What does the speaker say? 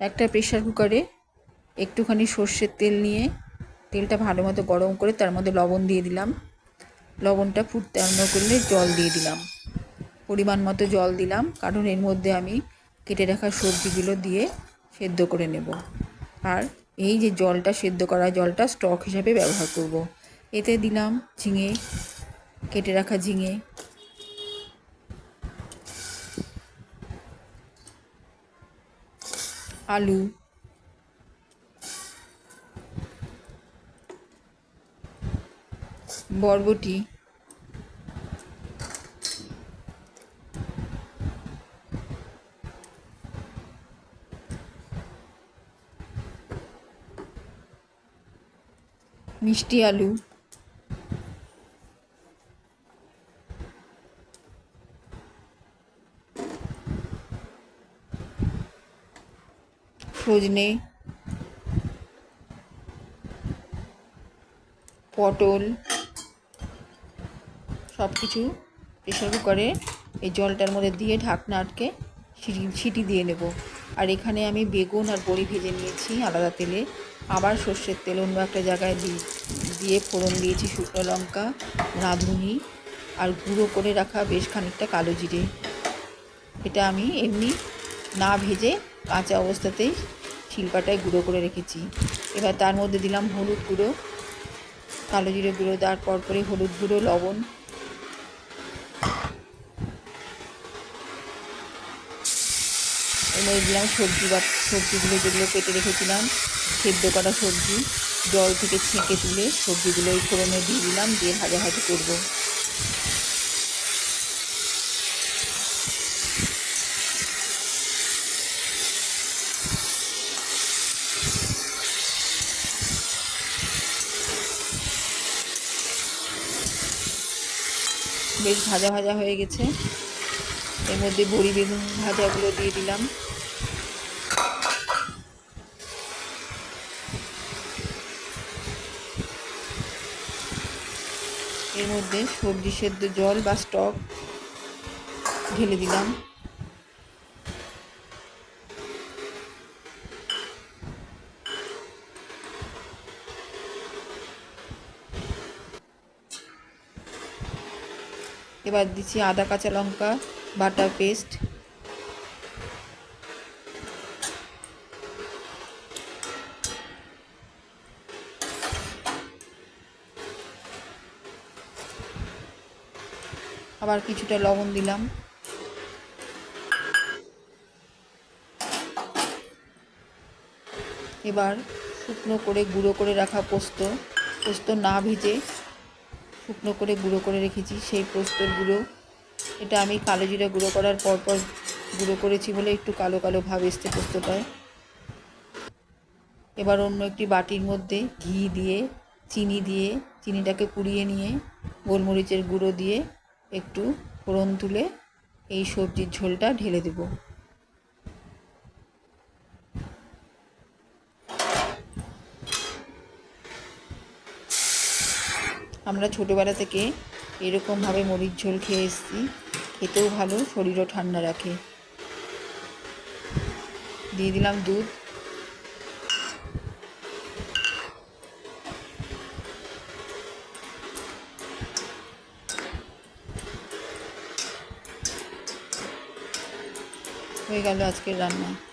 একটা প্রেশার কুকারে একটুখানি সর্ষের তেল নিয়ে তেলটা ভালো মতো গরম করে তার মধ্যে লবণ দিয়ে দিলাম। লবণটা ফুটতে আরম্ভ করলে জল দিয়ে দিলাম। পরিমাণ মতো জল দিলাম। কারণ এর মধ্যে আমি কেটে রাখা সবজিগুলো দিয়ে সেদ্ধ করে নেব। আর এই যে জলটা সেদ্ধ করা জলটা স্টক হিসাবে ব্যবহার করব। এতে দিলাম ঝিঙে, কেটে রাখা ঝিঙে। আলু। বরবটি। মিষ্টি আলু। সজনে। পটল। সব কিছু প্রেশার কুকারে এই জলটার মধ্যে দিয়ে ঢাকনা আটকে সিটি সিটি দিয়ে নেব। আর এখানে আমি বেগুন আর বড়ি ভেজে নিয়েছি আলাদা তেলে। আবার সর্ষের তেল অন্য একটা জায়গায় দিয়ে ফোড়ন দিয়েছি শুকনো লঙ্কা, রাঁধুনি আর গুঁড়ো করে রাখা বেশ খানিকটা কালো জিরে। এটা আমি এমনি না ভেজে কাঁচা অবস্থাতেই শিলপাটায় গুঁড়ো করে রেখেছি। এবার তার মধ্যে দিলাম হলুদ গুঁড়ো, কালো জিরে গুঁড়ো দেওয়ার পর পরে হলুদ গুঁড়ো, লবণ এবার দিলাম সবজি বা সবজিগুলো যেগুলো কেটে রেখেছিলাম, সেদ্ধ করা সবজি। জল থেকে ছেঁকে তুলে সবজিগুলো ওই ফোড়নে দিয়ে দিলাম, দিয়ে ভাজা ভাজি করব। বেশ ভাজা ভাজা হয়ে গেছে। এর মধ্যে বড়ি বেগুন ভাজাগুলো দিয়ে দিলাম। এর মধ্যে সবজি সেদ্ধ জল বা স্টক ঢেলে দিলাম। এবার দিচ্ছি আদা, কাঁচা লঙ্কা, বাটার পেস্ট। আবার কিছুটা লবণ দিলাম। এবার শুকনো করে গুঁড়ো করে রাখা পোস্ত। পোস্ত না ভেজে শুকনো করে গুঁড়ো করে রেখেছি, সেই পোস্তর গুঁড়ো। এটা আমি কালো জিরা গুঁড়ো করার পর পর গুঁড়ো করেছি বলে একটু কালো কালো ভাব এসছে পোস্তটায়। এবার অন্য একটি বাটির মধ্যে ঘি দিয়ে, চিনি দিয়ে, চিনিটাকে পুড়িয়ে নিয়ে গোলমরিচের গুঁড়ো দিয়ে একটু ফোড়ন তুলে এই সবজির ঝোলটা ঢেলে দেবো। আমরা ছোটোবেলা থেকে এরকমভাবে মরিচ ঝোল খেয়ে এসেছি, খেতেও ভালো, শরীরও ঠান্ডা রাখে। দিয়ে দিলাম দুধ। হয়ে গেল আজকের রান্না।